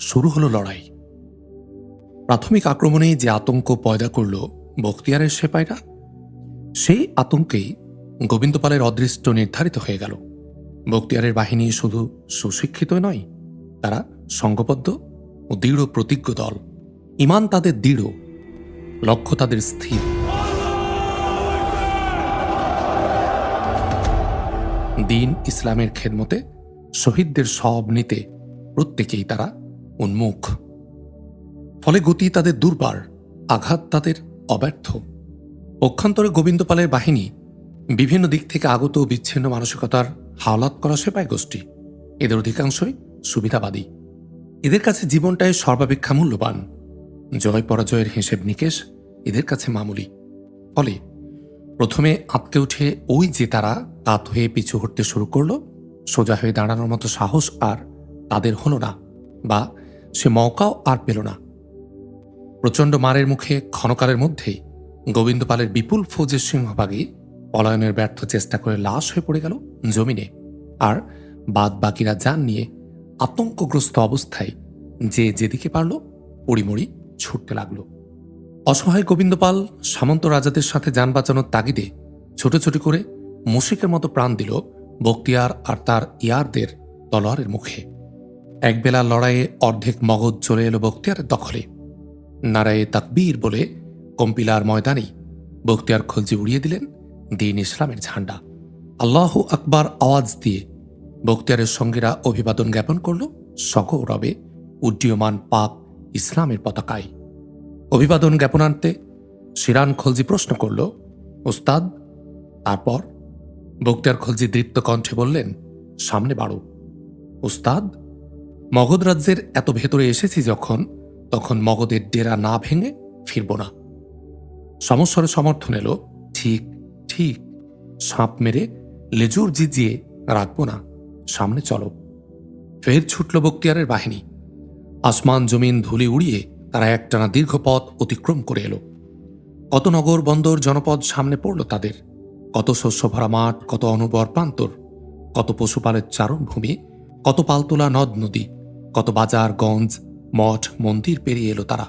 শুরু হলো লড়াই। প্রাথমিক আক্রমণে যে আতঙ্ক পয়দা করল বখতিয়ারের সেপাইরা, সেই আতঙ্কেই গোবিন্দপালের অদৃষ্ট নির্ধারিত হয়ে গেল। বখতিয়ারের বাহিনী শুধু সুশিক্ষিত নয়, তারা সংঘবদ্ধ ও দৃঢ় প্রতিজ্ঞ দল। ইমান তাদের দৃঢ়, লক্ষ্য তাদের স্থির। দিন ইসলামের খেদমতে শহীদদের সব নিতে প্রত্যেকেই তারা উন্মুখ। ফলে গতি তাদের দুর্বার, আঘাত তাদের অব্যর্থ। পক্ষান্তরে গোবিন্দপালের বাহিনী বিভিন্ন দিক থেকে আগত বিচ্ছিন্ন মানসিকতার হাওলাত করা সেপাই গোষ্ঠী। এদের অধিকাংশই সুবিধাবাদী। এদের কাছে জীবনটাই সর্বাপেক্ষা মূল্যবান। জয় পরাজয়ের হিসেব নিকেশ এদের কাছে মামুলি। ফলে প্রথমে আঁতকে উঠে ওই যে তারা তাত হয়ে পিছু হটতে শুরু করল, সোজা হয়ে দাঁড়ানোর মতো সাহস আর তাদের হলো না বা সে মৌকাও আর পেল না। প্রচণ্ড মারের মুখে ক্ষণকালের মধ্যেই গোবিন্দপালের বিপুল ফৌজের সিংহভাগই পলায়নের ব্যর্থ চেষ্টা করে লাশ হয়ে পড়ে গেল জমিনে আর বাদ বাকিরা যান নিয়ে আতঙ্কগ্রস্ত অবস্থায় যে যেদিকে পারল পড়িমড়ি ছুটতে লাগল। অসহায় গোবিন্দপাল সামন্ত রাজাদের সাথে যান বাঁচানোর তাগিদে ছোটাছুটি করে মুশিকের মতো প্রাণ দিল বক্তিয়ার আর তার ইয়ারদের তলোয়ারের মুখে। একবেলা লড়াইয়ে অর্ধেক মগজ চলে এলো বক্তিয়ার দখলে। নারায়ে তাকবীর বলে কম্পিলার ময়দানেই বক্তিয়ার খলজি উড়িয়ে দিলেন দিন ইসলামের ঝান্ডা। আল্লাহ আকবার আওয়াজ দিয়ে বক্তিয়ারের সঙ্গীরা অভিবাদন জ্ঞাপন করল সগৌরবে উড্ডীয়মান পাক ইসলামের পতাকায়। অভিবাদন জ্ঞাপনান্তে শিরান খলজি প্রশ্ন করল, ওস্তাদ, তারপর? বক্তিয়ার খলজি দৃপ্ত কণ্ঠে বললেন, সামনে বাড়ো। ওস্তাদ মগধ রাজ্যের এত ভেতরে এসেছি যখন, তখন মগধের ডেরা না ভেঙে ফিরব না। সমস্বরে সমর্থন এলো, ঠিক ঠিক, সাঁপ মেরে লেজুর জিজিয়ে রাখব না, সামনে চলো। ফের ছুটল বক্তিয়ারের বাহিনী। আসমান জমিন ধুলি উড়িয়ে তারা একটানা দীর্ঘ পথ অতিক্রম করে এলো। কত নগর বন্দর জনপদ সামনে পড়ল তাদের। কত শস্য ভরা মাঠ, কত অনুবর প্রান্তর, কত পশুপালের চারণভূমি, কত পালতোলা নদ নদী কত বাজার, গঞ্জ, মঠ, মন্দির পেরিয়ে এলো তারা।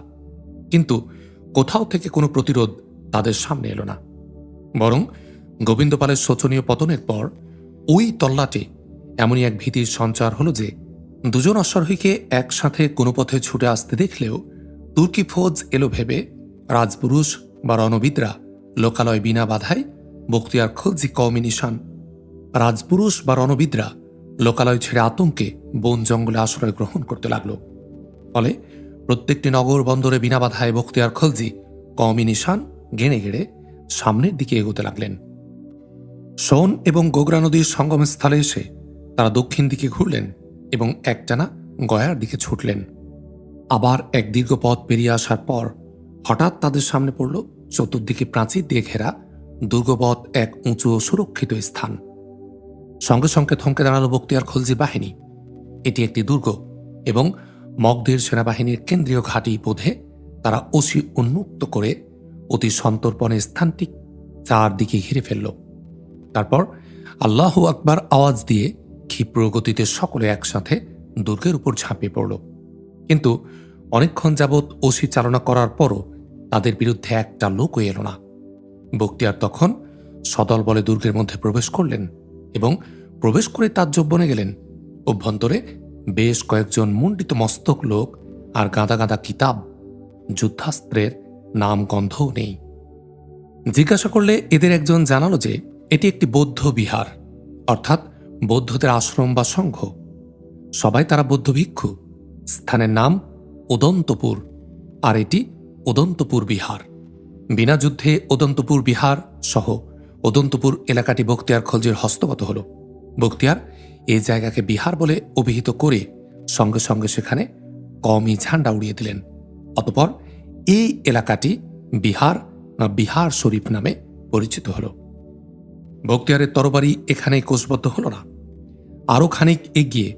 কিন্তু কোথাও থেকে কোনো প্রতিরোধ তাদের সামনে এলো না। বরং গোবিন্দপালের শোচনীয় পতনের পর ওই তল্লাটে এমনই এক ভীতির সঞ্চার হলো যে দুজন অশ্বারোহীকে একসাথে কোনো পথে ছুটে আসতে দেখলেও তুর্কি ফৌজ এলো ভেবে রাজপুরুষ বা রণবিদরা লোকালয় বিনা বাধায় বক্তিয়ার কওমি নিশান। রাজপুরুষ বা রণবিদরা লোকালয় ছেড়ে আতঙ্কে বন জঙ্গলে আশ্রয় গ্রহণ করতে লাগল। ফলে প্রত্যেকটি নগর বন্দরে বিনা বাধায় বক্তিয়ার খলজি কওমি নিশান গেড়ে গেড়ে সামনের দিকে এগোতে লাগলেন। সোন এবং গোগরা নদীর সঙ্গমস্থলে এসে তারা দক্ষিণ দিকে ঘুরলেন এবং একটানা গয়ার দিকে ছুটলেন। আবার এক দীর্ঘ পথ পেরিয়ে আসার পর হঠাৎ তাদের সামনে পড়ল চতুর্দিকে প্রাচীর দিয়ে ঘেরা দুর্গপথ এক উঁচু ও সুরক্ষিত স্থান। সঙ্গে সঙ্গে থমকে দাঁড়াল বক্তিয়ার খলজি বাহিনী। এটি একটি দুর্গ এবং মগধের সেনাবাহিনীর কেন্দ্রীয় ঘাঁটি বোধে তারা অসি উন্মুক্ত করে অতি সন্তর্পণে স্থানটি চারদিকে ঘিরে ফেলল। তারপর আল্লাহ আকবার আওয়াজ দিয়ে ক্ষিপ্র গতিতে সকলে একসাথে দুর্গের উপর ঝাঁপিয়ে পড়ল। কিন্তু অনেকক্ষণ যাবৎ ওসি চালনা করার পরও তাদের বিরুদ্ধে একটা লোকও এলো না। বক্তিয়ার তখন সদল বলে দুর্গের মধ্যে প্রবেশ করলেন। এবং প্রবেশ করে তাজ্জব বনে গেলেন। অভ্যন্তরে বেশ কয়েকজন মুন্ডিত মস্তক লোক আর গাদা গাদা কিতাব, যুদ্ধাস্ত্রের নাম গন্ধও নেই। জিজ্ঞাসা করলে এদের একজন জানালো যে, এটি একটি বৌদ্ধ বিহার, অর্থাৎ বৌদ্ধদের আশ্রম বা সংঘ। সবাই তারা বৌদ্ধ ভিক্ষু। স্থানের নাম উদন্তপুর, আর এটি উদন্তপুর বিহার। বিনা যুদ্ধে উদন্তপুর বিহার সহ উদন্তপুর এলাকাটি বক্তিয়ার খলজির হস্তগত হল। বক্তিয়ার এই জায়গাকে বিহার বলে অভিহিত করে সঙ্গে সঙ্গে সেখানে কমই ঝান্ডা উড়িয়ে দিলেন। অতপর এই এলাকাটি বিহার বা বিহার শরীফ নামে পরিচিত হল। বক্তিয়ারের তরবারি এখানেই কোষবদ্ধ হল না। আরও খানিক এগিয়ে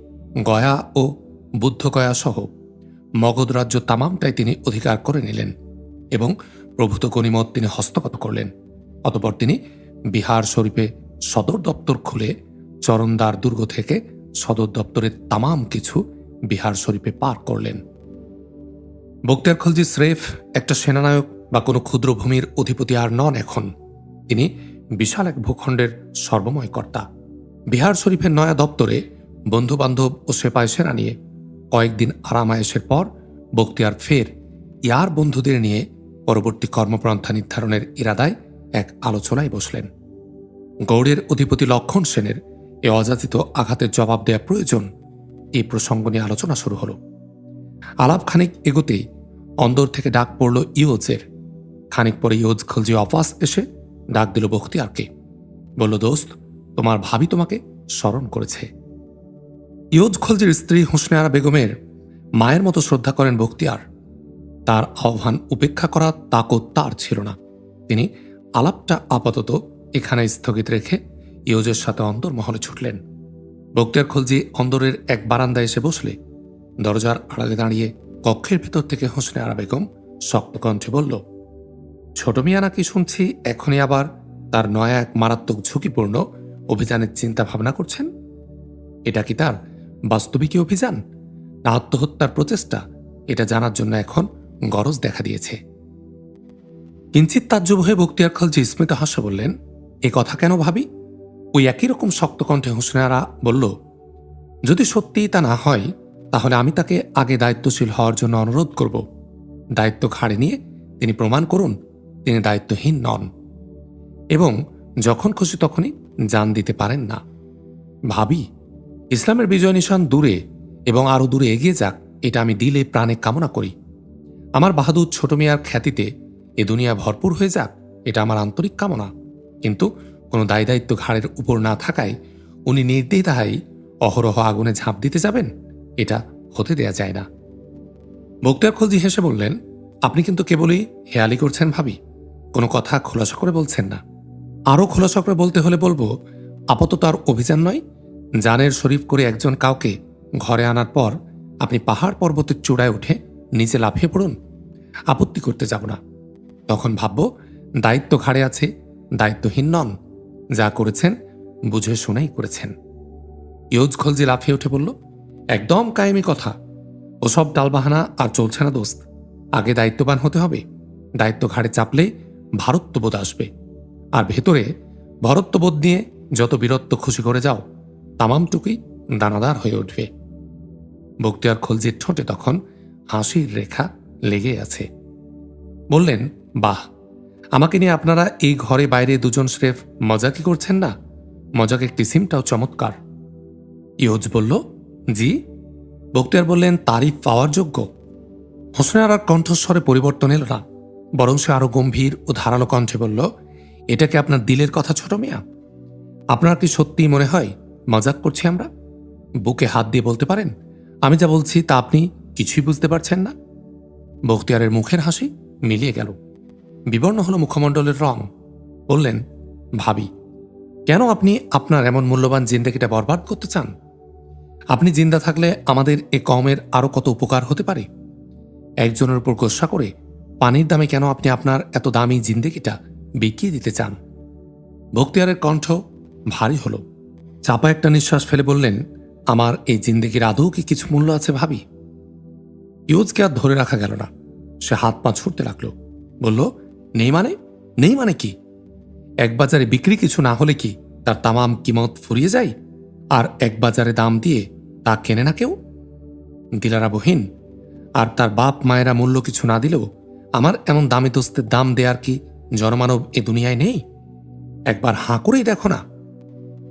গয়া ও বুদ্ধগয়া সহ মগধ রাজ্য তামামটাই তিনি অধিকার করে নিলেন এবং প্রভূত গণিমত তিনি হস্তগত করলেন। অতপর তিনি বিহার শরীফে সদর দপ্তর খুলে চরণদার দুর্গ থেকে সদর দপ্তরের তামাম কিছু বিহার শরীফে পার করলেন। বক্তিয়ার খলজি স্রেফ একটা সেনানায়ক বা কোনো ক্ষুদ্র ভূমির অধিপতি আর নন এখন। তিনি বিশাল এক ভূখণ্ডের সর্বময় কর্তা। বিহার শরীফের নয়া দপ্তরে বন্ধু বান্ধব ও সেপাই সেনা নিয়ে কয়েকদিন আরাম আরামায়েশের পর বক্তিয়ার ফের ইয়ার বন্ধুদের নিয়ে পরবর্তী কর্মপন্থা নির্ধারণের ইরাদায় এক আলোচনায় বসলেন। গৌড়ের অধিপতি লক্ষণ সেনের এ অযাচিত আঘাতের জবাব দেওয়া প্রয়োজন। এই প্রসঙ্গ নিয়ে আলোচনা শুরু হল। আলাপ খানিক এগোতেই অন্দর থেকে ডাক পড়ল ইয়োজের। খানিক পরে ইয়োজ খলজি অফাস এসে ডাক দিল বখতিয়ারকে। বলল, দোস্ত, তোমার ভাবি তোমাকে স্মরণ করেছে। ইয়োজ খলজির স্ত্রী হোসনে আরা বেগমের মায়ের মতো শ্রদ্ধা করেন বখতিয়ার। তার আহ্বান উপেক্ষা করা তাকত তার ছিল না। তিনি আলাপটা আপাতত এখানে স্থগিত রেখে ইয়োজের সাথে অন্দর মহলে ছুটলেন। বক্তিয়ার খলজি অন্দরের এক বারান্দায় এসে বসলে। দরজার আড়ালে দাঁড়িয়ে কক্ষের ভিতর থেকে হোসনে আরা বেগম শক্ত কণ্ঠে বলল, ছোট মিয়া নাকি শুনছি এখনই আবার তার নয়া এক মারাত্মক ঝুঁকিপূর্ণ অভিযানের চিন্তা ভাবনা করছেন? এটা কি তার বাস্তবিকই অভিযান? না আত্মহত্যার প্রচেষ্টা? এটা জানার জন্য এখন গরজ দেখা দিয়েছে। কিঞ্চিত তাজ্জব হয়ে বক্তিয়ার খলজি স্মিত হাস্য বললেন, এ কথা কেন ভাবি? ওই একই রকম শক্ত কণ্ঠে হোসনারা বলল, যদি সত্যিই তা না হয়, তাহলে আমি তাকে আগে দায়িত্বশীল হওয়ার জন্য অনুরোধ করব। দায়িত্ব ঘাড়ে নিয়ে তিনি প্রমাণ করুন, তিনি দায়িত্বহীন নন। এবং যখন খুশি তখনই জান দিতে পারেন না। ভাবি, ইসলামের বিজয় নিশান দূরে এবং আরও দূরে এগিয়ে যাক, এটা আমি দিলে প্রাণে কামনা করি। আমার বাহাদুর ছোট মিয়ার খ্যাতিতে এ দুনিয়া ভরপুর হয়ে যাক, এটা আমার আন্তরিক কামনা। কিন্তু কোনো দায় দায়িত্ব ঘাড়ের উপর না থাকায় উনি নির্দ্বিধায় অহরহ আগুনে ঝাঁপ দিতে যাবেন, এটা হতে দেয়া যায় না। বক্তিয়ার খলজি হেসে বললেন, আপনি কিন্তু কেবলই হেয়ালি করছেন ভাবি, কোনো কথা খোলাসা করে বলছেন না। আরও খোলাসা করে বলতে হলে বলব, আপাতত আর অভিযান নয়, জানের শরীফ করে একজন কাউকে ঘরে আনার পর আপনি পাহাড় পর্বতের চূড়ায় উঠে নিচে লাফিয়ে পড়ুন। আপত্তি করতে যাব না। তখন ভাবব, দায়িত্ব ঘাড়ে আছে, দায়িত্বহীন নন। যা করেছেন, বুঝে শুনেই করেছেন। ইয়োজ খলজি লাফিয়ে উঠে বলল, একদম কায়েমি কথা। ওসব ডালবাহানা আর চলছে না দোস্ত। আগে দায়িত্ববান হতে হবে। দায়িত্ব ঘাড়ে চাপলে ভারত্ববোধ আসবে। আর ভেতরে ভরত্ববোধ নিয়ে যত বীরত্ব খুশি করে যাও, তামামটুকুই দানাদার হয়ে উঠবে। বক্তিয়ার খলজির ঠোঁটে তখন হাসির রেখা লেগে আছে। বললেন, বাহ, আমাকে নিয়ে আপনারা এই ঘরে বাইরে দুজন স্রেফ মজা কি করছেন না? মজাক একটি সিমটাও চমৎকার। ইয়োজ বলল, জি। বক্তিয়ার বললেন, তারিফ পাওয়ার যোগ্য। হোসনে আর কণ্ঠস্বরে পরিবর্তন এল না, বরং সে আরও গম্ভীর ও ধারালো কণ্ঠে বলল, এটা কি আপনার দিলের কথা ছোট মিয়া? আপনার কি সত্যিই মনে হয় মজাক করছি আমরা? বুকে হাত দিয়ে বলতে পারেন? আমি যা বলছি তা আপনি কিছুই বুঝতে পারছেন না? বখতিয়ারের মুখের হাসি মিলিয়ে গেল। বিবর্ণ হলো মুখমণ্ডলের রং। বললেন, ভাবি, কেন আপনি আপনার এমন মূল্যবান জিন্দেগিটা বরবাদ করতে চান? আপনি জিন্দা থাকলে আমাদের এ কমের আরও কত উপকার হতে পারে? একজনের উপর গোসা করে পানির দামে কেন আপনি আপনার এত দামি জিন্দেগিটা বিকিয়ে দিতে চান? বক্তিয়ারের কণ্ঠ ভারী হল। চাপা একটা নিঃশ্বাস ফেলে বললেন, আমার এই জিন্দেগির আদৌ কি কিছু মূল্য আছে ভাবি? ইউজকে আর ধরে রাখা গেল না। সে হাত পা ছুটতে লাগল। বলল, নেই মানে? নেই মানে কি? এক বাজারে বিক্রি কিছু না হলে কি তার তামাম কিমত ফুরিয়ে যায়? আর এক বাজারে দাম দিয়ে তা কেনে না কেউ? দিলারা বহিন, আর তার বাপ মায়েরা মূল্য কিছু না দিলেও আমার এমন দামি দোস্তের দাম দেয়ার কি জনমানব এ দুনিয়ায় নেই? একবার হাঁ করেই দেখো না।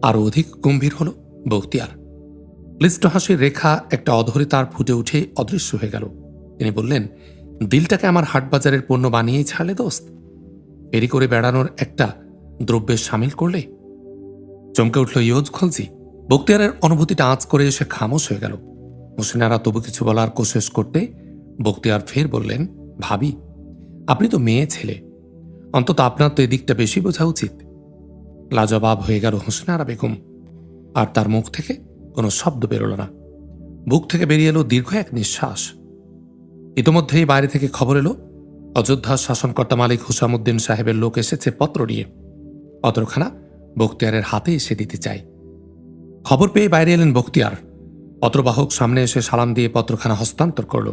আরও অধিক গম্ভীর হল বৌতিয়ার ক্লিষ্ট হাসির রেখা একটা অধরে তার ফুটে উঠে অদৃশ্য হয়ে গেল। তিনি বললেন দিলটাকে আমার হাটবাজারের পণ্য বানিয়েই ছাড়লে, দোস্ত। এরি করে বেড়ানোর একটা দ্রব্যের সামিল করলে? চমকে উঠল ইয়োজ খলজি। বক্তিয়ারের অনুভূতিটা আঁচ করে এসে খামোশ হয়ে গেল। হোসেনারা তবু কিছু বলার কোশেষ করতে বক্তিয়ার ফের বললেন, ভাবি, আপনি তো মেয়ে ছেলে। অন্তত আপনার তো এদিকটা বেশি বোঝা উচিত। লাজবাব হয়ে গেল হোসেনারা বেগম। আর তার মুখ থেকে কোনো শব্দ বেরোল না। বুক থেকে বেরিয়ে এলো দীর্ঘ এক নিঃশ্বাস। ইতোমধ্যেই বাইরে থেকে খবর এলো অযোধ্যার শাসনকর্তা মালিক হুসামুদ্দিন সাহেবের লোক এসেছে পত্র নিয়ে। পত্রখানা বখতিয়ারের হাতে এসে দিতে চাই খবর পেয়ে বাইরে এলেন বখতিয়ার পত্রবাহক সামনে এসে সালাম দিয়ে পত্রখানা হস্তান্তর করল।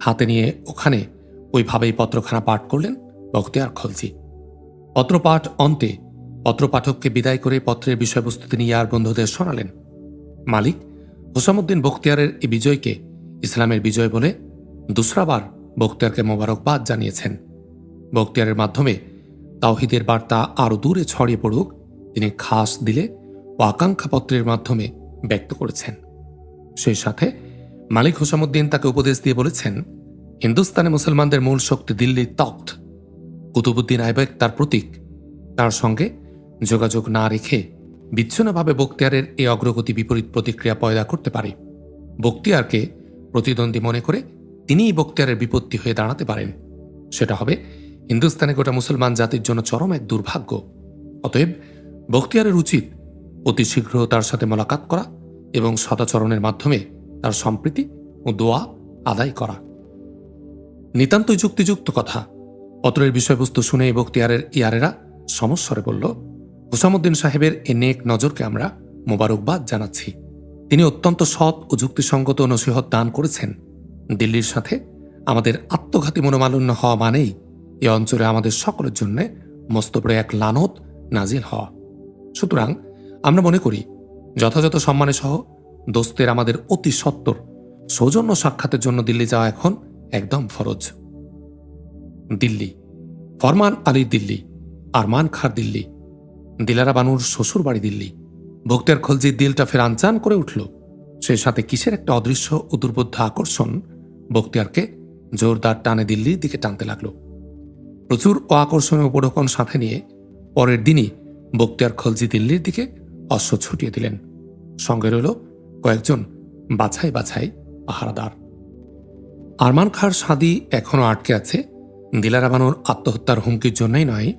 হাতে নিয়ে ওখানে ওইভাবেই পত্রখানা পাঠ করলেন বখতিয়ার খলজি। পত্রপাঠ অন্তে পত্রপাঠককে বিদায় করে পত্রের বিষয়বস্তু তিনি ইয়ার বন্ধুদের শোনালেন। মালিক হোসামুদ্দিন বখতিয়ারের এই বিজয়কে ইসলামের বিজয় বলে দুসরাবার বক্তিয়ারকে মোবারকবাদ জানিয়েছেন। বক্তিয়ারের মাধ্যমে তাওহিদের বার্তা আরও দূরে ছড়িয়ে পড়ুক, তিনি খাস দিলে ও আকাঙ্ক্ষাপত্রের মাধ্যমে ব্যক্ত করেছেন। সেই সাথে মালিক হোসামুদ্দিন তাকে উপদেশ দিয়ে বলেছেন, হিন্দুস্তানে মুসলমানদের মূল শক্তি দিল্লির তখ্ত। কুতুবুদ্দিন আইবেক তার প্রতীক। তার সঙ্গে যোগাযোগ না রেখে বিচ্ছিন্নভাবে বক্তিয়ারের এই অগ্রগতি বিপরীত প্রতিক্রিয়া পয়দা করতে পারে। বক্তিয়ারকে প্রতিদ্বন্দ্বী মনে করে তিনিই বক্তিয়ারের বিপত্তি হয়ে দাঁড়াতে পারেন। সেটা হবে, হিন্দুস্তানে গোটা মুসলমান জাতির জন্য চরম এক দুর্ভাগ্য। অতএব, বক্তিয়ারের উচিত অতি শীঘ্র তার সাথে মোলাকাত করা এবং সদাচরণের মাধ্যমে তার সম্প্রীতি ও দোয়া আদায় করা। নিতান্তই যুক্তিযুক্ত কথা। পত্রের বিষয়বস্তু শুনে বক্তিয়ারের ইয়ারেরা সমস্বরে বলল, হুসামুদ্দিন সাহেবের এ নেক নজরকে আমরা মোবারকবাদ জানাচ্ছি। তিনি অত্যন্ত সৎ ও যুক্তিসঙ্গত নসিহত দান করেছেন। দিল্লির সাথে আমাদের আত্মঘাতী মনোমালিন্য হওয়া মানেই এ অঞ্চলে আমাদের সকলের জন্য মস্ত বড় এক লানত নাজিল হওয়া। সুতরাং আমরা মনে করি, যথাযথ সম্মানে সহ দোস্তের আমাদের অতি সত্তর সৌজন্য সাক্ষাতের জন্য দিল্লি যাওয়া এখন একদম ফরজ। দিল্লি, ফরমান আলী দিল্লি, আরমান খার দিল্লি, দিলারা বানুর শ্বশুর বাড়ি দিল্লি, ভক্তের খলজির দিলটা ফের আনচান করে উঠল। সে সাথে কিসের একটা অদৃশ্য ও দুর্বোধ্য আকর্ষণ বক্তিয়ারকে জোরদার টানে দিল্লির দিকে টানতে লাগল। প্রচুর ও আকর্ষণীয় উপঢকন সাথে নিয়ে পরের দিনই বক্তিয়ার খলজি দিল্লির দিকে অশ্ব ছুটিয়ে দিলেন। সঙ্গে রইল কয়েকজন বাছাই বাছাই পাহারাদার। আরমান খার সাদি এখনও আটকে আছে। দিলারা বানুর আত্মহত্যার হুমকির জন্যই নয়।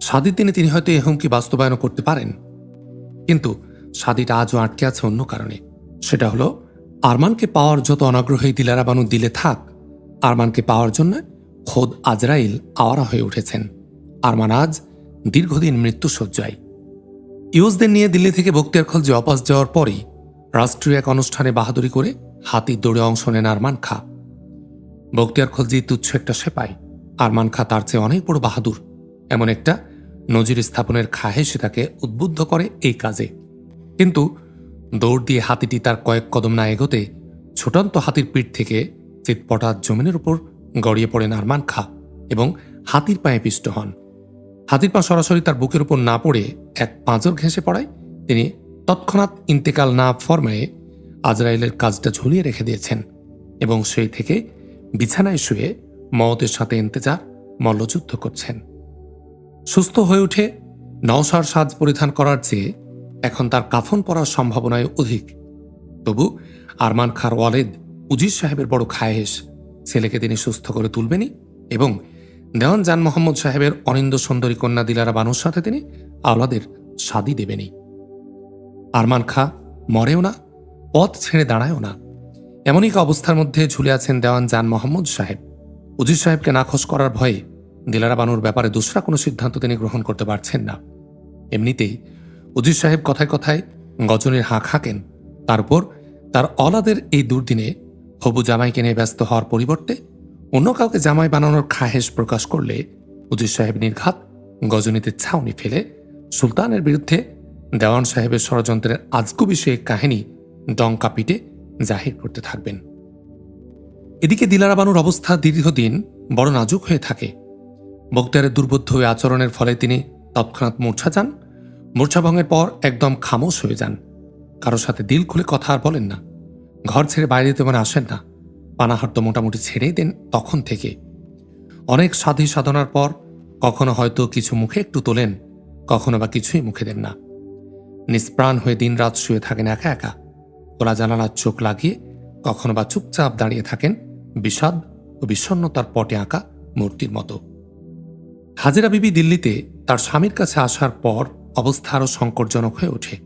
সাদির দিনে তিনি হয়তো এই হুমকি বাস্তবায়ন করতে পারেন। কিন্তু সাদিটা আজও আটকে আছে অন্য কারণে। সেটা হলো আরমানকে পাওয়ার যত অনাগ্রহী দিলারা বানু দিলে থাক, আরমানকে পাওয়ার জন্য খোদ আজরাইল আওয়ারা হয়ে উঠেছেন। আরমান আজ দীর্ঘদিন মৃত্যুসজ্জায় ইউজদের নিয়ে দিল্লি থেকে বক্তিয়ার খলজি অপাস যাওয়ার পরই রাষ্ট্রীয় এক অনুষ্ঠানে বাহাদুরি করে হাতির দৌড়ে অংশ নেন আরমান খা। বক্তিয়ার খলজি তুচ্ছ একটা সেপাই। আরমান খা তার চেয়ে অনেক বড় বাহাদুর। এমন একটা নজির স্থাপনের খাহেসে তাকে উদ্বুদ্ধ করে এই কাজে। কিন্তু দৌড় দিয়ে হাতিটি তার কয়েক কদম না এগোতে ছোটান্ত হাতির পিঠ থেকে চিৎপটাত জমিনের উপর গড়িয়ে পড়েন আরমান খা এবং হাতির পায়ে পিষ্ট হন। হাতির পা সরাসরি তার বুকের উপর না পড়ে এক পাঁজর ঘেঁষে পড়ায়। তিনি তৎক্ষণাৎ ইন্তেকাল না ফরমায়ে আজরাইলের কাজটা ঝুলিয়ে রেখে দিয়েছেন এবং সেই থেকে বিছানায় শুয়ে মওতের সাথে ইন্তেজার, মল্লযুদ্ধ করছেন। সুস্থ হয়ে উঠে নওসার সাজ পরিধান করার চেয়ে এখন তার কাফন পরার সম্ভাবনায় অধিক। তবু আরমান খার ওয়ালেদ, উজির সাহেবের বড় খায়েশ, ছেলেকে তিনি সুস্থ করে তুলবেনই এবং দেওয়ান জান মোহাম্মদ সাহেবের অনিন্দ সুন্দরী কন্যা দিলারা বানুর সাথে তিনি আওলাদের শাদি দেবেনই। আরমান খা মরেও না, পথ ছেড়ে দাঁড়ায়ও না। এমনই এক অবস্থার মধ্যে ঝুলে আছেন দেওয়ান জান মোহাম্মদ সাহেব। উজির সাহেবকে নাখোশ করার ভয়ে দিলারা বানুর ব্যাপারে দুসরা কোনো সিদ্ধান্ত তিনি গ্রহণ করতে পারছেন না। এমনিতেই উজির সাহেব কথায় কথায় গজনের হাঁক হাঁকেন। তারপর তার অলাদের এই দুর্দিনে হবু জামাইকে নিয়ে ব্যস্ত হওয়ার পরিবর্তে অন্য কাউকে জামাই বানানোর খাহেস প্রকাশ করলে উজির সাহেব নির্ঘাত গজনীতে ছাউনি ফেলে সুলতানের বিরুদ্ধে দেওয়ান সাহেবের ষড়যন্ত্রের আজগুবি বিষয়ে কাহিনী ডঙ্কা পিটে জাহির করতে থাকবেন। এদিকে দিলারা বানুর অবস্থা দীর্ঘদিন বড় নাজুক হয়ে থাকে। বক্তারের দুর্বোধ্য আচরণের ফলে তিনি তৎক্ষণাৎ মূর্ছা যান। ভঙ্গের পর একদম খামোশ হয়ে যান। কারোর সাথে দিল খুলে কথা আর বলেন না। ঘর ছেড়ে বাইরে তেমন আসেন না। পানাহার তো মোটামুটি ছেড়েই দেন তখন থেকে। অনেক সাধী সাধনার পর কখনো হয়তো কিছু মুখে একটু তোলেন, কখনো বা কিছুই মুখে দেন না। নিষ্প্রাণ হয়ে দিনরাত শুয়ে থাকেন একা একা। খোলা জানালার চোখ লাগিয়ে কখনো বা চুপচাপ দাঁড়িয়ে থাকেন বিষাদ ও বিষণ্নতার পটে আঁকা মূর্তির মতো। হাজিরা বিবি দিল্লিতে তার স্বামীর কাছে আসার পর অবস্থা আরও সংকটজনক হয়ে ওঠে।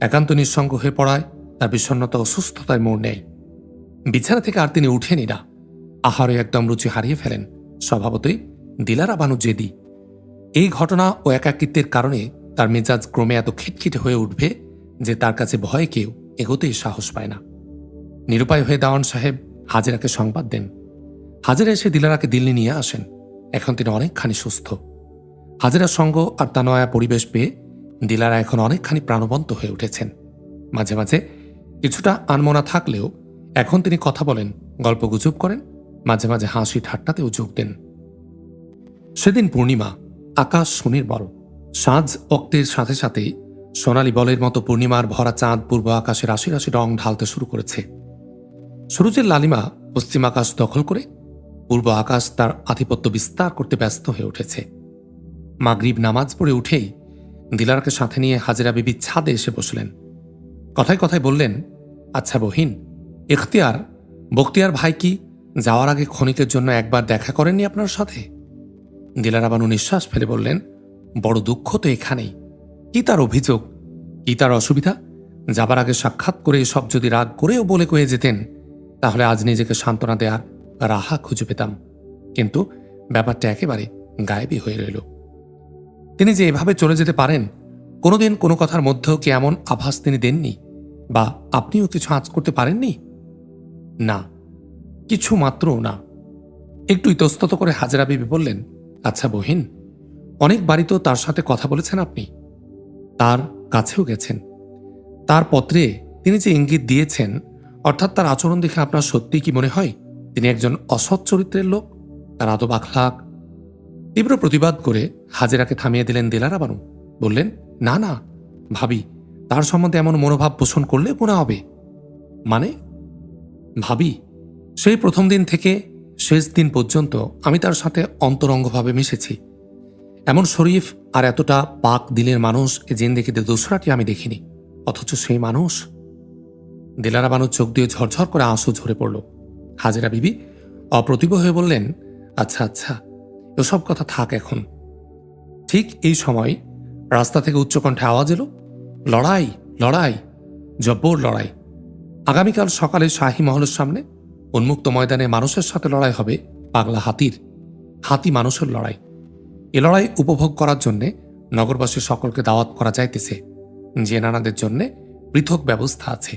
একান্ত নিঃসঙ্গ হয়ে পড়ায়, তার বিষণ্নতা অসুস্থতায় সুস্থতায় মোড় নেয়। বিছানা থেকে আর তিনি উঠেনি না। আহারে একদম রুচি হারিয়ে ফেলেন। স্বভাবতই দিলারা বানু জেদি। এই ঘটনা ও একাকিত্বের কারণে তার মেজাজ ক্রমে এত খিটখিটে হয়ে উঠবে যে তার কাছে ভয়ে কেউ এগোতেই সাহস পায় না। নিরুপায় হয়ে দাওয়ান সাহেব হাজিরাকে সংবাদ দেন। হাজিরা এসে দিলারাকে দিল্লি নিয়ে আসেন। এখন তিনি অনেকখানি সুস্থ। হাজিরার সঙ্গ আর তা নয়া পরিবেশ পেয়ে দিলারা এখন অনেকখানি প্রাণবন্ত হয়ে উঠেছেন। মাঝে মাঝে কিছুটা আনমনা থাকলেও এখন তিনি কথা বলেন, গল্প গুজব করেন, মাঝে মাঝে হাসি ঠাট্টাতেও যোগ দেন। সেদিন পূর্ণিমা, আকাশ সুনির্মল সাঁঝ অক্তের সাথে সাথে সোনালি বলের মতো পূর্ণিমার ভরা চাঁদ পূর্ব আকাশে রাশি রাশি রং ঢালতে শুরু করেছে। সুরুজের লালিমা পশ্চিম আকাশ দখল করে পূর্ব আকাশ তার আধিপত্য বিস্তার করতে ব্যস্ত হয়ে উঠেছে। মাগরিব নামাজ পড়ে উঠেই দিলারকে সাথে নিয়ে হাজিরা বিবি ছাদে এসে বসলেন। কথায় কথায় বললেন আচ্ছা বহিন, ইখতিয়ার, বখতিয়ার ভাই কি যাওয়ার আগে ক্ষণিকের জন্য একবার দেখা করেননি আপনার সাথে? দিলারা বানু নিঃশ্বাস ফেলে বললেন, বড় দুঃখ তো এখানেই। কি তার অভিযোগ? কি তার অসুবিধা? যাবার আগে সাক্ষাৎ করে সব যদি রাগ করেও বলে কয়ে যেতেন, তাহলে আজ নিজেকে সান্ত্বনা দেওয়ার রাহা খুঁজে পেতাম। কিন্তু ব্যাপারটা একেবারে গায়েবী হয়ে রইল। তিনি যে এভাবে চলে যেতে পারেন, কোনোদিন কোনো কথার মধ্যেও কি এমন আভাস তিনি দেননি? বা আপনিও কিছু আঁচ করতে পারেননি? না, কিছু মাত্রও না। একটু ইতস্তত করে হাজরা বিবি বললেন আচ্ছা বহিন, অনেক বাড়িতেও তার সাথে কথা বলেছেন আপনি। তার কাছেও গেছেন। তার পত্রে তিনি যে ইঙ্গিত দিয়েছেন, অর্থাৎ তার আচরণ দেখে আপনার সত্যি কি মনে হয়? তিনি একজন অসৎ চরিত্রের লোক, তার আদব আখলাক তীব্র প্রতিবাদ করে হাজেরাকে থামিয়ে দিলেন দিলারা বানু বললেন, না না, ভাবি, তার সম্বন্ধে এমন মনোভাব পোষণ করলে গুণা হবে। মানে? ভাবি, সেই প্রথম দিন থেকে শেষ দিন পর্যন্ত আমি তার সাথে অন্তরঙ্গভাবে মিশেছি। এমন শরীফ আর এতটা পাক দিলের মানুষ এ জিন্দেগিতে দোসরাটি আমি দেখিনি, অথচ সেই মানুষ? দিলারা বানুর চোখ দিয়ে ঝরঝর করে আঁসু ঝরে পড়ল। হাজিরা বিবি অপ্রতিভ হয়ে বললেন আচ্ছা আচ্ছা এসব কথা থাক এখন। ঠিক এই সময় রাস্তা থেকে উচ্চকণ্ঠে আওয়াজ এলো, লড়াই লড়াই, জব্বর লড়াই। আগামীকাল সকালে শাহী মহলের সামনে উন্মুক্ত ময়দানে মানুষের সাথে লড়াই হবে পাগলা হাতির, হাতি মানুষের লড়াই। এ লড়াই উপভোগ করার জন্যে নগরবাসী সকলকে দাওয়াত করা যাইতেছে। যে নানাদের জন্যে পৃথক ব্যবস্থা আছে।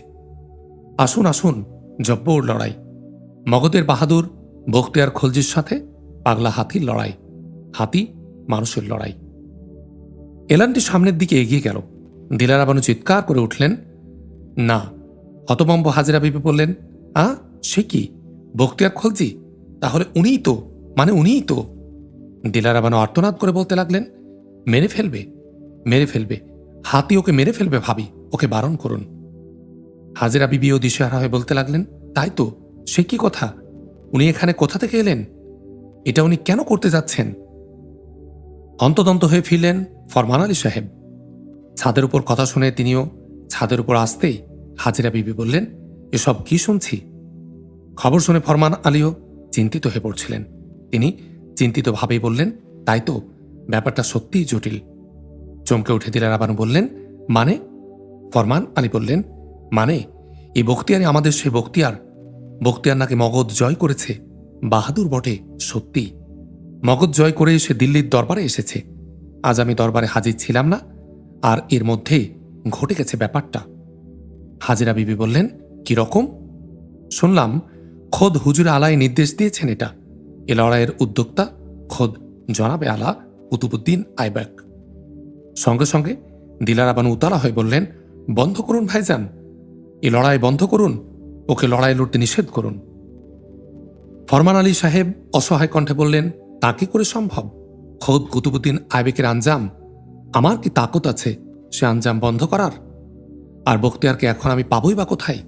আসুন আসুন, জব্বর লড়াই। মগধের বাহাদুর, বখতিয়ার খলজির সাথে পাগলা হাতির লড়াই, হাতি মানুষের লড়াই। এলানটি সামনের দিকে এগিয়ে গেল। দিলারা বানু চিৎকার করে উঠলেন, না। হতবম্ব হাজিরা বিবি বললেন, আ, সে কি? বখতিয়ার খলজি? তাহলে উনিই তো মানে উনিই তো? দিলারা বানু আর্তনাদ করে বলতে লাগলেন, মেরে ফেলবে মেরে ফেলবে। হাতি ওকে মেরে ফেলবে ভাবি, ওকে বারণ করুন। হাজিরা বিবিও দিশেহারা হয়ে বলতে লাগলেন, তাই তো, সে কি কথা? উনি এখানে কোথা থেকে এলেন? এটা উনি কেন করতে যাচ্ছেন? অন্তদন্ত হয়ে ফিরলেন ফরমান আলী সাহেব। ছাদের উপর কথা শুনে তিনিও ছাদের উপর আসতেই হাজিরা বিবি বললেন, এসব কি শুনছি? খবর শুনে ফরমান আলীও চিন্তিত হয়ে পড়ছিলেন। তিনি চিন্তিতভাবেই বললেন, তাই তো, ব্যাপারটা সত্যিই জটিল। চমকে উঠে দিলেন আবার বললেন মানে? ফরমান আলী বললেন মানে এই বখতিয়ারে আমাদের সেই বক্তিয়ার বক্তিয়ার নাকি মগধ জয় করেছে। বাহাদুর বটে, সত্যি। মগজ জয় করে সে দিল্লির দরবারে এসেছে। আজ আমি দরবারে হাজির ছিলাম না, আর এর মধ্যেই ঘটে গেছে ব্যাপারটা। হাজিরা বিবি বললেন রকম? শুনলাম, খোদ হুজুর আলায় নির্দেশ দিয়েছেন এটা। এ লড়াইয়ের উদ্যোক্তা খোদ জনাবে আলা কুতুবুদ্দিন আইব্যাক। সঙ্গে সঙ্গে দিলারা বানু উতালা হয়ে বললেন, বন্ধ করুন ভাইজান। এ লড়াই বন্ধ করুন, ওকে লড়াই লড়তে নিষেধ করুন। ফরমান আলী সাহেব অসহায় কণ্ঠে বললেন, তা কি করে সম্ভব? খোদ কুতুবুদ্দিন আইবেকের আঞ্জাম? আমার কি তাকত আছে সে আঞ্জাম বন্ধ করার? আর বখতিয়ারকে এখন আমি পাবই বা কোথায়?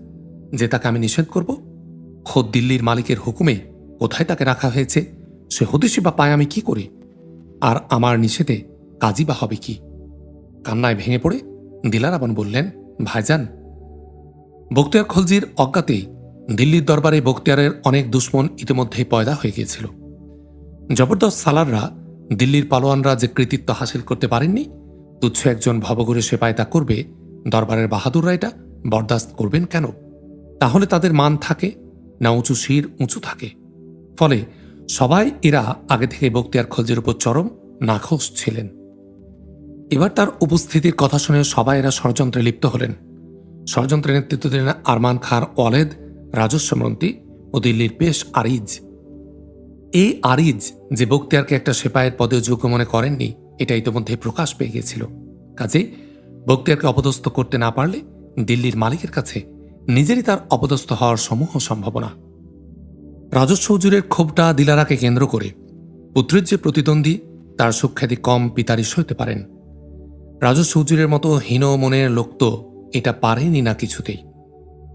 যে তাকে আমি নিষেধ করব? খোদ দিল্লির মালিকের হুকুমে কোথায় তাকে রাখা হয়েছে? সে হদিসি বা পায় আমি কি করি? আর আমার নিষেধে কাজই বা হবে কি? কান্নায় ভেঙে পড়ে দিলারাবন বললেন, ভাইজান। বখতিয়ার খলজির অজ্ঞাতেই দিল্লির দরবারে বখতিয়ারের অনেক দুশ্মন ইতিমধ্যেই পয়দা হয়ে গিয়েছিল। জবরদস্ত সালাররা দিল্লির পালোয়ানরা যে কৃতিত্ব হাসিল করতে পারেননি, তুচ্ছ একজন ভবঘুরে সেপায় তা করবে, দরবারের বাহাদুররা এটা বরদাস্ত করবেন কেন? তাহলে তাদের মান থাকে না উঁচু শির উঁচু থাকে। ফলে সবাই এরা আগে থেকে বক্তিয়ার খলজির উপর চরম নাখোশ ছিলেন। এবার তার উপস্থিতির কথা শুনে সবাই এরা ষড়যন্ত্রে লিপ্ত হলেন। ষড়যন্ত্রের নেতৃত্ব দিলেন আরমান খান ওয়ালেদ রাজস্ব মন্ত্রী ও দিল্লির পেশ আরিজ। এই আরিজ যে বক্তিয়ারকে একটা সেপাইয়ের পদে যোগ্য মনে করেননি, এটা ইতিমধ্যে প্রকাশ পেয়ে গিয়েছিল কাজেই বক্তিয়ারকে অপদস্থ করতে না পারলে দিল্লির মালিকের কাছে নিজেরই তার অপদস্থ হওয়ার সমূহ সম্ভাবনা। রাজস্ব হুজুরের ক্ষোভটা দিলারাকে কেন্দ্র করে পুত্রের যে প্রতিদ্বন্দ্বী, তার সুখ্যাতি কম পিতারিশ হইতে পারেন। রাজস্ব হুজুরের মতো হীন মনের লোক তো এটা পারেনি না কিছুতেই।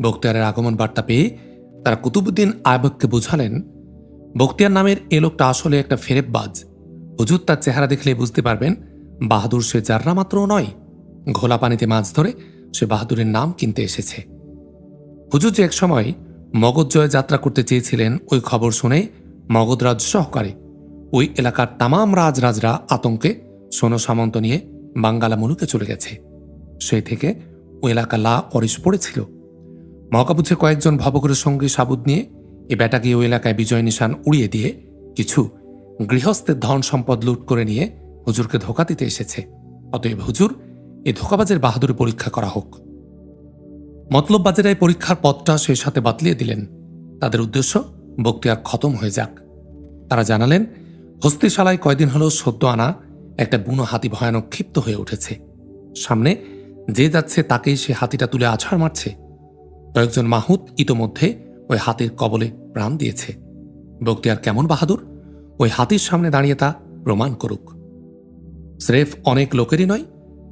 বক্তিয়ারের আগমন বার্তা পেয়ে তারা কুতুবুদ্দিন আয়বককে বোঝালেন, বক্তিয়ার নামের এ লোকটা আসলে একটা ফেরেববাজ। হুজুর তার চেহারা দেখলে বুঝতে পারবেন, বাহাদুর সে যাররা মাত্রও নয়। ঘোলা পানিতে মাছ ধরে সে বাহাদুরের নাম কিনতে এসেছে। হুজুর যে একসময় মগধ জয় যাত্রা করতে চেয়েছিলেন, ওই খবর শুনে মগধরাজ সহকারে ওই এলাকার তামাম রাজরাজরা আতঙ্কে সোনো সামন্ত নিয়ে বাঙ্গালা মুলুকে চলে গেছে। সেই থেকে ওই এলাকা লা অরিস পড়েছিল। মহাকাপুছে কয়েকজন ভবঘুরের সঙ্গে সাবুদ নিয়ে এ গিয়ে ওই এলাকায় বিজয় নিশান উড়িয়ে দিয়ে কিছু গৃহস্থের ধন সম্পদ লুট করে নিয়ে হুজুরকে ধোকা দিতে এসেছে। অতএব হুজুর এই ধোকাবাজের বাহাদুরি পরীক্ষা করা হোক। মতলব বাজারায় পরীক্ষার পথটা সেই সাথে বাতলিয়ে দিলেন। তাদের উদ্দেশ্য, বক্তিয়ার খতম হয়ে যাক। তারা জানালেন, হস্তিশালায় কয়দিন হলো সদ্য আনা একটা বুনো হাতি ভয়ানক ক্ষিপ্ত হয়ে উঠেছে। সামনে যে যাচ্ছে তাকেই সে হাতিটা তুলে আছাড় মারছে। কয়েকজন মাহুত ইতোমধ্যে ওই হাতির কবলে প্রাণ দিয়েছে। বক্তিয়ার কেমন বাহাদুর? ওই হাতির সামনে দাঁড়িয়ে তা প্রমাণ করুক। স্রেফ অনেক লোকেরই নয়,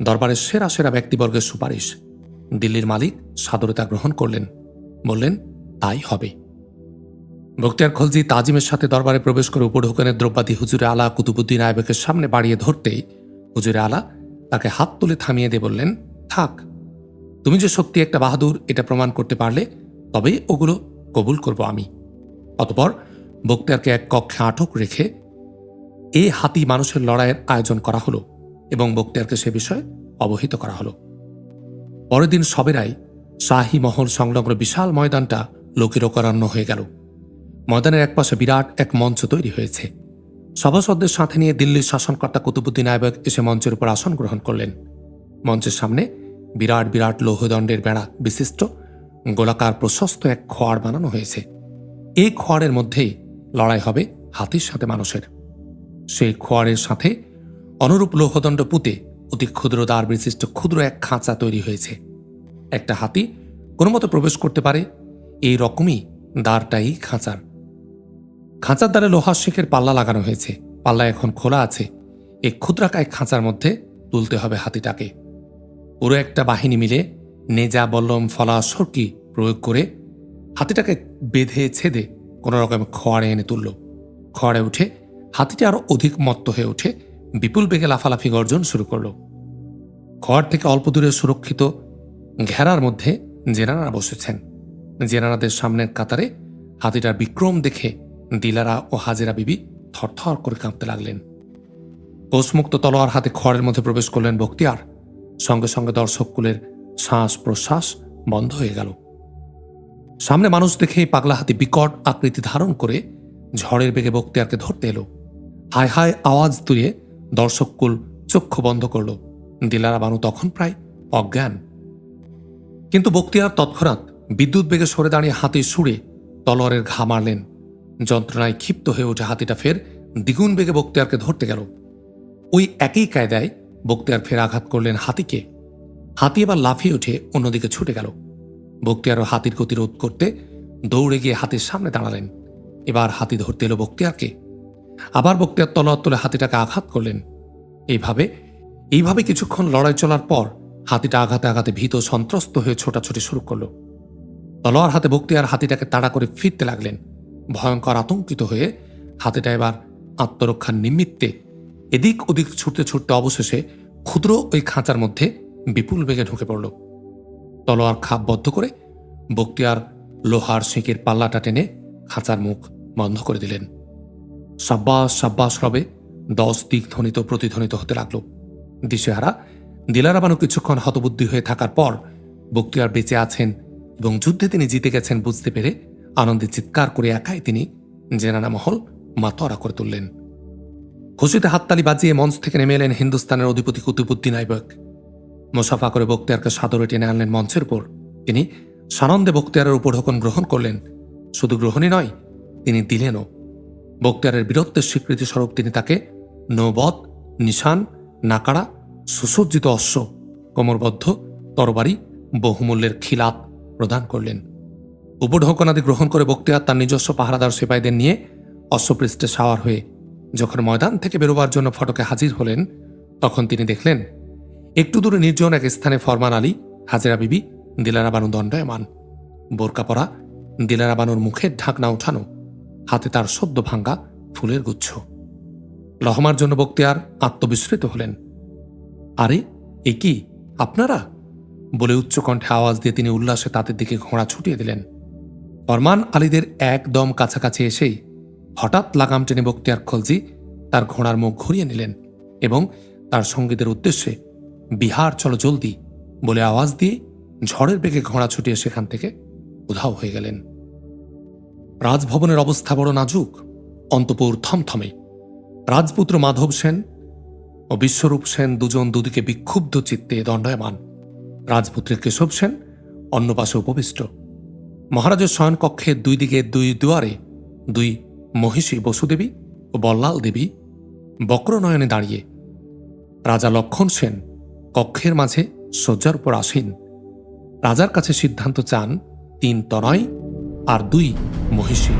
দরবারের সেরা সেরা ব্যক্তিবর্গের সুপারিশ। দিল্লির মালিক সাদরে তা গ্রহণ করলেন। বললেন, তাই হবে। বক্তিয়ার খলজি তাজিমের সাথে দরবারে প্রবেশ করে উপর ঢোকানের দ্রব্যাদি হুজুরে আলা কুতুবুদ্দিন আয়বেকের সামনে বাড়িয়ে ধরতেই হুজুরে আলা তাকে হাত তুলে থামিয়ে দিয়ে বললেন, থাক তুমি যে সত্যি একটা বাহাদুর, এটা প্রমাণ করতে পারলে তবেই ওগুলো কবুল করব আমি। অতপর বক্তারকে এক কক্ষে আটক রেখে এ হাতি মানুষের লড়াইয়ের আয়োজন করা হলো এবং বক্তিয়ারকে সে বিষয়ে অবহিত করা হলো। পরের দিন সবেরাই শাহী মহল সংলগ্ন বিশাল ময়দানটা লোকেরকরান্য হয়ে গেল। ময়দানের একপাশে বিরাট এক মঞ্চ তৈরি হয়েছে। সভাসদদের সাথে নিয়ে দিল্লির শাসনকর্তা কুতুবুদ্দিন আয়বক এসে মঞ্চের উপর আসন গ্রহণ করলেন। মঞ্চের সামনে বিরাট বিরাট লৌহদণ্ডের বেড়া বিশিষ্ট। গোলাকার প্রশস্ত এক খোয়ার বানানো হয়েছে। এই খোয়ারের মধ্যেই লড়াই হবে হাতির সাথে মানুষের। সেই খোয়ারের সাথে অনুরূপ লৌহদণ্ড পুঁতে অতি ক্ষুদ্র দ্বার বিশিষ্ট ক্ষুদ্র এক খাঁচা তৈরি হয়েছে। একটা হাতি কোনো মতো প্রবেশ করতে পারে, এই রকমই দ্বারটাই খাঁচার। খাঁচার দ্বারে লোহার শেখের পাল্লা লাগানো হয়েছে। পাল্লা এখন খোলা আছে। এই ক্ষুদ্রাকায় খাঁচার মধ্যে তুলতে হবে হাতিটাকে। পুরো একটা বাহিনী মিলে নেজা, বল্লম, ফলা, সরকি প্রয়োগ করে হাতিটাকে বেঁধে, ছেদে কোনো রকম খোয়াড়ে এনে তুলল। খোয়াড়ে উঠে হাতিটি আরও অধিক মত্ত হয়ে উঠে বিপুল বেগে লাফালাফি গর্জন শুরু করল। খোয়াড় থেকে অল্প দূরে সুরক্ষিত ঘেরার মধ্যে জেনারা বসেছেন। জেনারাদের সামনের কাতারে হাতিটার বিক্রম দেখে দিলারা ও হাজেরা বিবি থরথর করে কাঁপতে লাগলেন। কোষমুক্ত তলোয়ার হাতে খড়ের মধ্যে প্রবেশ করলেন বক্তিয়ার। সঙ্গে সঙ্গে দর্শককুলের শ্বাস প্রশ্বাস বন্ধ হয়ে গেল। সামনে মানুষ দেখে পাগলা হাতি বিকট আকৃতি ধারণ করে ঝড়ের বেগে বক্তিয়ারকে ধরতে এলো। হায় হায় আওয়াজ তুলে দর্শককুল চক্ষু বন্ধ করল। দিলারা বানু তখন প্রায় অজ্ঞান। কিন্তু বক্তিয়ার তৎক্ষণাৎ বিদ্যুৎ বেগে সরে দাঁড়িয়ে হাতে সুরে তলোয়ারের ঘা মারলেন। যন্ত্রণায় ক্ষিপ্ত হয়ে উঠে হাতিটা ফের দ্বিগুণ বেগে বক্তিয়ারকে ধরতে গেল। ওই একই কায়দায় বক্তিয়ার ফের আঘাত করলেন হাতিকে। হাতি এবার লাফিয়ে উঠে অন্যদিকে ছুটে গেল। বক্তিয়ারও হাতির গতি রোধ করতে দৌড়ে গিয়ে হাতির সামনে দাঁড়ালেন। এবার হাতি ধরতে এলো বক্তিয়ারকে। আবার বক্তিয়ার তলোয়ার তুলে হাতিটাকে আঘাত করলেন। এইভাবে এইভাবে কিছুক্ষণ লড়াই চলার পর হাতিটা আঘাতে আঘাতে ভীত সন্ত্রস্ত হয়ে ছোটাছুটি শুরু করল। তলোয়ার হাতে বক্তিয়ার হাতিটাকে তাড়া করে ফিরতে লাগলেন। ভয়ঙ্কর আতঙ্কিত হয়ে হাতিটা এবার আত্মরক্ষার নিমিত্তে এদিক ওদিক ছুটতে ছুটতে অবশেষে ক্ষুদ্র ওই খাঁচার মধ্যে বিপুল বেগে ঢুকে পড়ল। তলোয়ার খাপ বদ্ধ করে বক্তিয়ার লোহার শিঁকের পাল্লাটা টেনে খাঁচার মুখ বন্ধ করে দিলেন। সাব্বাস সাব্বাস রবে দশ দিক ধ্বনিত, প্রতিধ্বনিত হতে লাগল। দিশেহারা দিলারাবানু কিছুক্ষণ হতবুদ্ধি হয়ে থাকার পর বক্তিয়ার বেঁচে আছেন এবং যুদ্ধে তিনি জিতে গেছেন বুঝতে পেরে আনন্দে চিৎকার করে একাই তিনি জেনানা মহল মাতরা করে তুললেন। খুশিতে হাততালি বাজিয়ে মঞ্চ থেকে নেমে এলেন হিন্দুস্তানের অধিপতি কুতুবুদ্দিন আইবক মোসাফা করে বক্তিয়ারকে সাদরে টেনে আনলেন মঞ্চের উপর। তিনি সানন্দে বক্তিয়ারের উপঢকন গ্রহণ করলেন। শুধু গ্রহণই নয়, তিনি দিলেনও। বক্তিয়ারের বীরত্বের স্বীকৃতি স্বরূপ তিনি তাকে নৌবদ নিশান, নাকাড়া, সুসজ্জিত অশ্ব, কোমরবদ্ধ, তরবারি, বহুমূল্যের খিলাত প্রদান করলেন। উপঢকনাদি গ্রহণ করে বক্তিয়ার তার নিজস্ব পাহারাদার সিপাহীদের নিয়ে অশ্বপৃষ্ঠে সাওয়ার হয়ে যখন ময়দান থেকে বেরোবার জন্য ফটকে হাজির হলেন, তখন তিনি দেখলেন, একটু দূরে নির্জন এক স্থানে ফরমান আলী, হাজেরা বিবি, দিলারা বানু দণ্ডায়মান। বোরকা পরা, দিলারা বানুর মুখের ঢাকনা উঠানো হাতে তার সদ্য ভাঙ্গা ফুলের গুচ্ছ। লহমার জন্য বক্তিয়ার আত্মবিস্মৃত হলেন। আরে, এ কি, আপনারা? বলে উচ্চকণ্ঠে আওয়াজ দিয়ে তিনি উল্লাসে তাদের দিকে ঘোড়া ছুটিয়ে দিলেন। ফরমান আলীদের একদম কাছাকাছি এসেই হঠাৎ লাগাম টেনে বক্তিয়ার খলজি তার ঘোড়ার মুখ ঘুরিয়ে নিলেন এবং তার সঙ্গীদের উদ্দেশ্যে, বিহার, চলো জলদি বলে আওয়াজ দিয়ে ঝড়ের বেগে ঘোড়া ছুটিয়ে সেখান থেকে উধাও হয়ে গেলেন। রাজভবনের অবস্থা বড় নাজুক, অন্তপুর থমথমে। রাজপুত্র মাধব সেন ও বিশ্বরূপ সেন দুজন দুদিকে বিক্ষুব্ধ চিত্তে দণ্ডায়মান। রাজপুত্রের কেশব সেন অন্য পাশে উপবিষ্ট। মহারাজের শয়নকক্ষের দুই দিকে দুই দুয়ারে, দুই মহিষী বসুদেবী ও বল্লাল দেবী বক্রনয়নে দাঁড়িয়ে। রাজা লক্ষণ সেন কক্ষের মাঝে শয্যার উপর আসীন। রাজার কাছে সিদ্ধান্ত চান, তিন তনয় আর দুই মহিষী।